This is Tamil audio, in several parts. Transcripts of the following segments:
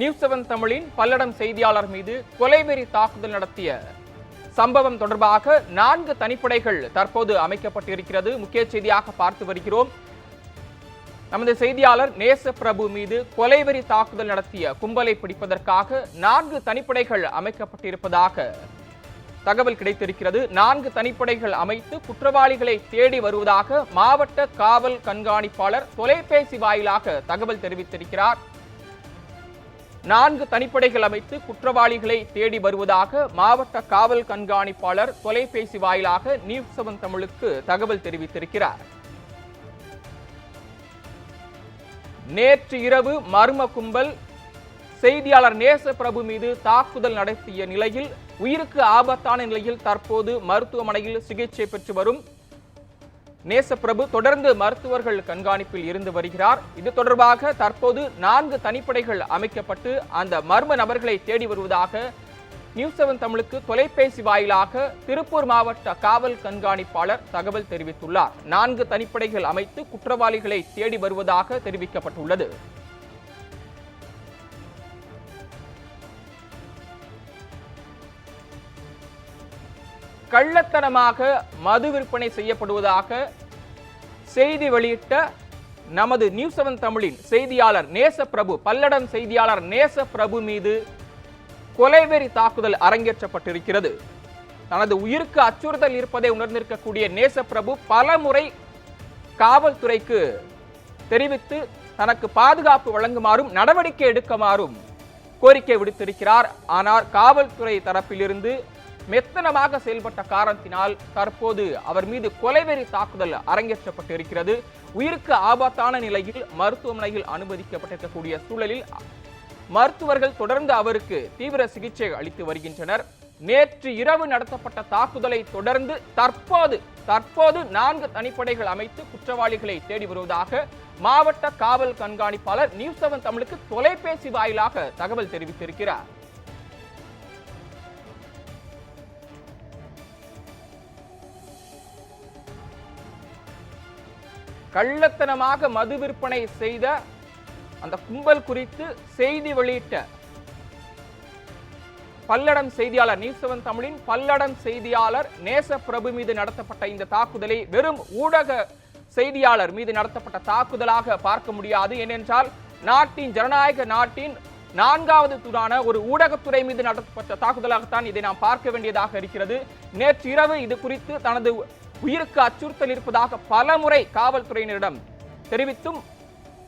நியூஸ் செவன் தமிழின் பல்லடம் செய்தியாளர் மீது கொலைவெறி தாக்குதல் நடத்திய சம்பவம் தொடர்பாக நான்கு தனிப்படைகள் தற்போது அமைக்கப்பட்டிருக்கிறது. முக்கிய செய்தியாக பார்த்து வருகிறோம். நமது செய்தியாளர் நேச பிரபு மீது கொலைவெறி தாக்குதல் நடத்திய கும்பலை பிடிப்பதற்காக நான்கு தனிப்படைகள் அமைக்கப்பட்டிருப்பதாக தகவல் கிடைத்திருக்கிறது. நான்கு தனிப்படைகள் அமைத்து குற்றவாளிகளை தேடி வருவதாக மாவட்ட காவல் கண்காணிப்பாளர் தொலைபேசி வாயிலாக தகவல் தெரிவித்திருக்கிறார். நான்கு தனிப்படைகள் அமைத்து குற்றவாளிகளை தேடி வருவதாக மாவட்ட காவல் கண்காணிப்பாளர் தொலைபேசி வாயிலாக நியூஸ் செவன் தமிழுக்கு தகவல் தெரிவித்திருக்கிறார். நேற்று இரவு மர்ம கும்பல் செய்தியாளர் நேச பிரபு மீது தாக்குதல் நடத்திய நிலையில் உயிருக்கு ஆபத்தான நிலையில் தற்போது மருத்துவமனையில் சிகிச்சை பெற்று வரும் நேசப்பிரபு தொடர்ந்து மருத்துவர்கள் கண்காணிப்பில் இருந்து வருகிறார். இது தொடர்பாக தற்போது நான்கு தனிப்படைகள் அமைக்கப்பட்டு அந்த மர்ம நபர்களை தேடி வருவதாக நியூஸ் செவன் தமிழுக்கு தொலைபேசி வாயிலாக திருப்பூர் மாவட்ட காவல் கண்காணிப்பாளர் தகவல் தெரிவித்துள்ளார். நான்கு தனிப்படைகள் அமைத்து குற்றவாளிகளை தேடி வருவதாக தெரிவிக்கப்பட்டுள்ளது. கள்ளத்தனமாக மது விற்பனை செய்யப்படுவதாக செய்தி வெளியிட்ட நமது நியூஸ் செவன் தமிழின் செய்தியாளர் நேச பிரபு பல்லடம் செய்தியாளர் நேச பிரபு மீது கொலைவெறி தாக்குதல் அரங்கேற்றப்பட்டிருக்கிறது. தனது உயிருக்கு அச்சுறுத்தல் இருப்பதை உணர்ந்திருக்கக்கூடிய நேச பிரபு பல முறை காவல்துறைக்கு தெரிவித்து தனக்கு பாதுகாப்பு வழங்குமாறும் நடவடிக்கை எடுக்குமாறும் கோரிக்கை விடுத்திருக்கிறார். ஆனால் காவல்துறை தரப்பிலிருந்து மெத்தனமாக செயல்பட்ட காரணத்தினால் தற்போது அவர் மீது கொலைவெறி தாக்குதல் அரங்கேற்றப்பட்டிருக்கிறது. உயிருக்கு ஆபத்தான நிலையில் மருத்துவமனையில் அனுமதிக்கப்பட்டிருக்கக்கூடிய சூழலில் மருத்துவர்கள் தொடர்ந்து அவருக்கு தீவிர சிகிச்சை அளித்து வருகின்றனர். நேற்று இரவு நடத்தப்பட்ட தாக்குதலை தொடர்ந்து தற்போது தற்போது நான்கு தனிப்படைகள் அமைத்து குற்றவாளிகளை தேடி வருவதாக மாவட்ட காவல் கண்காணிப்பாளர் நியூஸ் செவன் தமிழுக்கு தொலைபேசி வாயிலாக தகவல் தெரிவித்திருக்கிறார். கள்ளத்தனமாக மது விற்பனை செய்த அந்த கும்பல் குறித்து செய்தி வெளியிட்ட பல்லடம் செய்தியாளர் நியூஸ் செவன் தமிழின் பல்லடம் செய்தியாளர் நேச பிரபு மீது நடத்தப்பட்ட இந்த தாக்குதலை வெறும் ஊடக செய்தியாளர் மீது நடத்தப்பட்ட தாக்குதலாக பார்க்க முடியாது. ஏனென்றால் நாட்டின் ஜனநாயக நாட்டின் நான்காவது தூரான ஒரு ஊடகத்துறை மீது நடத்தப்பட்ட தாக்குதலாகத்தான் இதை நாம் பார்க்க வேண்டியதாக இருக்கிறது. நேற்று இரவு இது குறித்து தனது உயிருக்கு அச்சுறுத்தல் இருப்பதாக பலமுறை காவல்துறையினரிடம் தெரிவித்தும்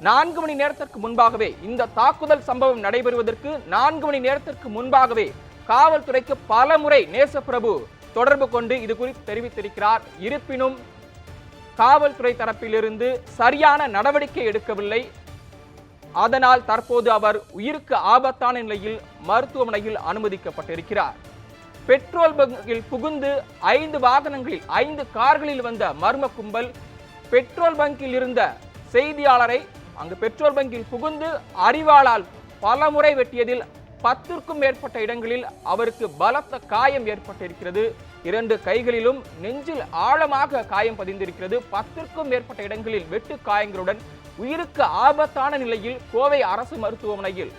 நான்கு மணி நேரத்திற்கு முன்பாகவே இந்த தாக்குதல் சம்பவம் நடைபெறுவதற்கு நான்கு மணி நேரத்திற்கு முன்பாகவே காவல்துறைக்கு பல முறை நேசப்பிரபு தொடர்பு கொண்டு இது குறித்து தெரிவித்திருக்கிறார். இருப்பினும் காவல்துறை தரப்பிலிருந்து சரியான நடவடிக்கை எடுக்கவில்லை. அதனால் தற்போது அவர் உயிருக்கு ஆபத்தான நிலையில் மருத்துவமனையில் அனுமதிக்கப்பட்டிருக்கிறார். பெட்ரோல் பங்கில் புகுந்து ஐந்து வாகனங்களில் ஐந்து கார்களில் வந்த மர்ம கும்பல் பெட்ரோல் பங்கில் இருந்த செய்தியாளரை அங்கு பெட்ரோல் பங்கில் புகுந்து அறிவாளால் பலமுறை வெட்டியதில் பத்திற்கும் மேற்பட்ட இடங்களில் அவருக்கு பலத்த காயம் ஏற்பட்டிருக்கிறது. இரண்டு கைகளிலும் நெஞ்சில் ஆழமாக காயம் பதிந்திருக்கிறது. பத்திற்கும் மேற்பட்ட இடங்களில் வெட்டு காயங்களுடன் உயிருக்கு ஆபத்தான நிலையில் கோவை அரசு மருத்துவமனையில்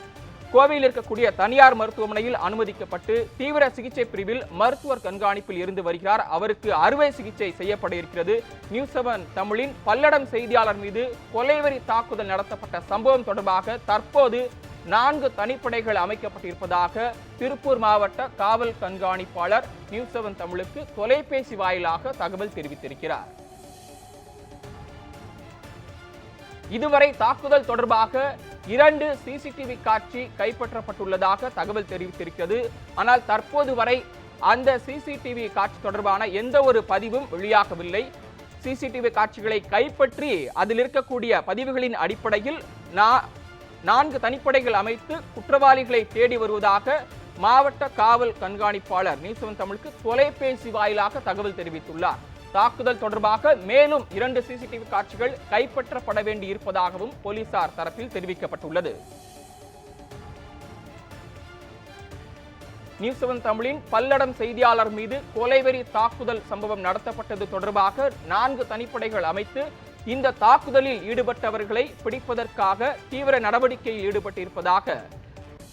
கோவையில் இருக்கக்கூடிய தனியார் மருத்துவமனையில் அனுமதிக்கப்பட்டு தீவிர சிகிச்சை பிரிவில் மருத்துவர் கண்காணிப்பில் இருந்து வருகிறார். அவருக்கு அறுவை சிகிச்சை செய்யப்பட இருக்கிறது நியூஸ் செவன் தமிழின் பல்லடம் செய்தியாளர் மீது கொலைவெறி தாக்குதல் நடத்தப்பட்ட சம்பவம் தொடர்பாக தற்போது நான்கு தனிப்படைகள் அமைக்கப்பட்டிருப்பதாக திருப்பூர் மாவட்ட காவல் கண்காணிப்பாளர் நியூஸ் செவன் தமிழுக்கு தொலைபேசி வாயிலாக தகவல் தெரிவித்திருக்கிறார். இதுவரை தாக்குதல் தொடர்பாக இரண்டு சிசிடிவி காட்சி கைப்பற்றப்பட்டுள்ளதாக தகவல் தெரிவித்திருக்கிறது. ஆனால் தற்போது வரை அந்த சிசிடிவி காட்சி தொடர்பான எந்த ஒரு பதிவும் வெளியாகவில்லை. சிசிடிவி காட்சிகளை கைப்பற்றி அதில் இருக்கக்கூடிய பதிவுகளின் அடிப்படையில் நா- நான்கு தனிப்படைகள் அமைத்து குற்றவாளிகளை தேடி வருவதாக மாவட்ட காவல் கண்காணிப்பாளர் நீசவன் தமிழுக்கு தொலைபேசி வாயிலாக தகவல் தெரிவித்துள்ளார். தாக்குதல் தொடர்பாக மேலும் இரண்டு சிசிடிவி காட்சிகள் கைப்பற்றப்பட வேண்டி இருப்பதாகவும் போலீசார் தரப்பில் தெரிவிக்கப்பட்டுள்ளது. நியூஸ் செவன் தமிழின் பல்லடம் செய்தியாளர் மீது கொலைவெறி தாக்குதல் சம்பவம் நடத்தப்பட்டது தொடர்பாக நான்கு தனிப்படைகள் அமைத்து இந்த தாக்குதலில் ஈடுபட்டவர்களை பிடிப்பதற்காக தீவிர நடவடிக்கையில் ஈடுபட்டிருப்பதாக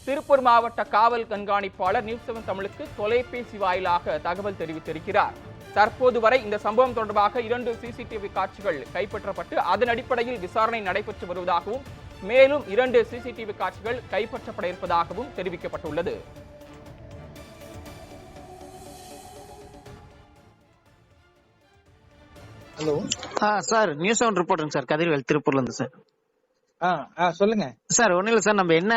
திருப்பூர் மாவட்ட காவல் கண்காணிப்பாளர் நியூஸ் செவன் தமிழுக்கு தொலைபேசி வாயிலாக தகவல் தெரிவித்திருக்கிறார். தற்போது வரை இந்த சம்பவம் தொடர்பாக இரண்டு சிசிடிவி காட்சிகள் கைப்பற்றப்பட்டு அதன் அடிப்படையில் விசாரணை நடைபெற்று வருவதாகவும் மேலும் இரண்டு சிசிடிவி காட்சிகள் கைப்பற்றப்பட இருப்பதாகவும் தெரிவிக்கப்பட்டுள்ளது. ஹலோ ஆ சார் நியூஸ் செவன் ரிப்போர்ட்டுங்க சார். கதிர்வேல் திருப்பூர்ல இருந்து சார். சொல்லுங்க. சார் ஒன்றும் இல்லை சார். நம்ம என்ன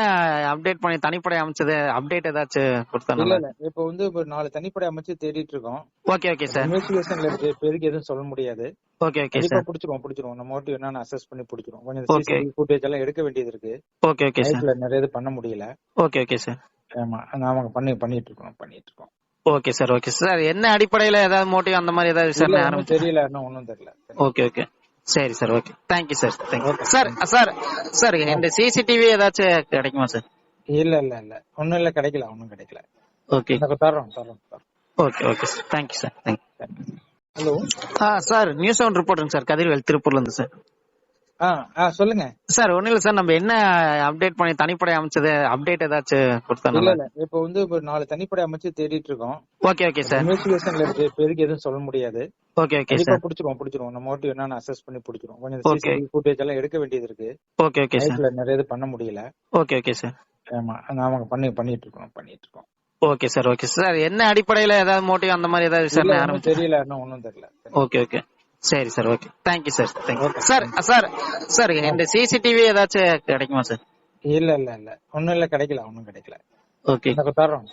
அப்டேட் பண்ணி தனிப்படை அமைச்சது? அப்டேட் ஏதாச்சும் இல்ல கொடுத்தா இல்ல. இப்ப வந்து இப்ப நாலு தனிப்படை அமைச்சு தேடிட்டு இருக்கோம். Okay okay sir. இன்வெஸ்டிகேஷன்ல இருக்கு. இப்போதைக்கு எதுவும் சொல்ல முடியாது. Okay okay sir. பிடிச்சிருவோம் பிடிச்சிருவோம். நம்ம மோட்டிவ் என்னன்னு அசஸ் பண்ணி பிடிச்சிருவோம். கொஞ்சம். சிசிடிவி ஃபுட்டேஜ் எல்லாம் எடுக்க வேண்டியது இருக்கு. Okay okay sir. நிறைய இது பண்ண முடியல. Okay okay sir. ஆமா. நாம பண்ணி பண்ணிட்டு இருக்கோம் பண்ணிட்டு இருக்கோம். Okay sir. Okay sir. என்ன அடிப்படையில ஏதாவது மோட்டிவ் அந்த மாதிரி ஏதாவது இல்ல, விசாரணை ஆரம்பிச்சு தெரியல. இன்னும் ஒண்ணும் தெரியல. Okay okay. சரி sir okay thank you sir thank you sir sir sir இந்த சிசிடிவி ஏதாச்சும் கிடைக்குமா சார் இல்ல இல்ல இல்ல. ஒண்ணும் இல்ல கிடைக்கல ஒண்ணும் கிடைக்கல. ஓகே தர்றோம் தர்றோம் okay okay sir thank you sir thank you hello ah sir news seven ரிப்போர்ட்டுங்க sir Kathirvel திருப்பூர்ல இருந்து சார் சொல்லுங்க. சார் ஒன்றும் இல்லை சார். நம்ம என்ன அப்டேட் பண்ணி தனிப்படை அமைச்சது அப்டேட் ஏதாச்சும் கொடுத்தா இல்ல இப்ப வந்து இப்ப நாலு தனிப்படை அமைச்சு தேடிட்டு இருக்கோம். Okay okay sir. இன்வெஸ்டிகேஷன்ல இருக்கு இப்போதைக்கு எதுவும் சொல்ல முடியாது. Okay okay sir. பிடிச்சிருவோம் பிடிச்சிருவோம். நம்ம மோட்டிவ் என்னன்னு அசஸ் பண்ணி பிடிச்சிருவோம். கொஞ்சம். சிசிடிவி ஃபுட்டேஜ் எல்லாம் எடுக்க வேண்டியது இருக்கு. Okay okay sir. நிறைய இது பண்ண முடியல. Okay okay sir. ஆமா நாம பண்ணி பண்ணிட்டு இருக்கோம் பண்ணிட்டு இருக்கோம். Okay sir. Okay sir. என்ன அடிப்படையில ஏதாவது மோட்டிவ் அந்த மாதிரி ஏதாவது விசாரணை தெரியல இன்னும் ஒண்ணும் தெரியல. Okay okay. சரி sir okay thank you sir thank you sir sir sir இந்த சிசிடிவி ஏதாச்சும் கிடைக்குமா சார் இல்ல இல்ல இல்ல. ஒண்ணும் இல்ல கிடைக்கல ஒண்ணும் கிடைக்கல. ஓகே எனக்கு தர்றோம்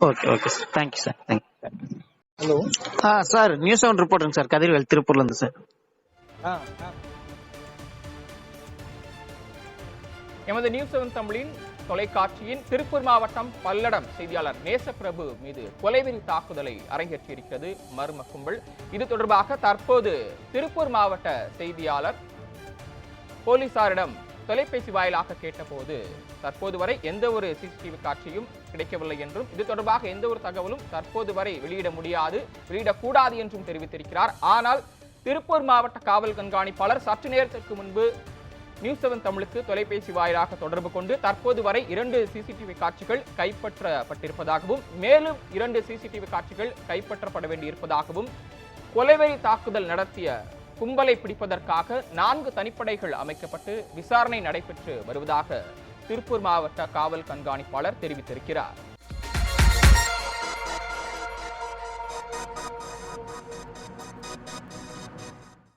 okay okay sir thank you sir thank you hello ah sir news seven ரிப்போர்ட்டுங்க sir Kathirvel திருப்பூர்ல இருந்து சார் ஆ. எமது நியூஸ் செவன் தமிழின் தொலைக்காட்சியின் திருப்பூர் மாவட்டம் பல்லடம் செய்தியாளர் நேசப்பிரபு மீது கொலைவெறி தாக்குதலை அரங்கேற்றியிருக்கிறது மர்ம கும்பல் இது தொடர்பாக தற்போது திருப்பூர் மாவட்ட செய்தியாளர் போலீசாரிடம் தொலைபேசி வாயிலாக கேட்டபோது தற்போது வரை எந்த ஒரு சிசிடிவி காட்சியும் கிடைக்கவில்லை என்றும் இது தொடர்பாக எந்த ஒரு தகவலும் தற்போது வரை வெளியிட முடியாது வெளியிடக்கூடாது என்றும் தெரிவித்திருக்கிறார். ஆனால் திருப்பூர் மாவட்ட காவல் கண்காணிப்பாளர் சற்று நேரத்திற்கு முன்பு நியூஸ் செவன் தமிழுக்கு தொலைபேசி வாயிலாக தொடர்பு கொண்டு தற்போது வரை இரண்டு சிசிடிவி காட்சிகள் கைப்பற்றப்பட்டிருப்பதாகவும் மேலும் இரண்டு சிசிடிவி காட்சிகள் கைப்பற்றப்பட வேண்டியிருப்பதாகவும் கொலைவெறி தாக்குதல் நடத்திய கும்பலை பிடிப்பதற்காக நான்கு தனிப்படைகள் அமைக்கப்பட்டு விசாரணை நடைபெற்று வருவதாக திருப்பூர் மாவட்ட காவல் கண்காணிப்பாளர் தெரிவித்திருக்கிறார்.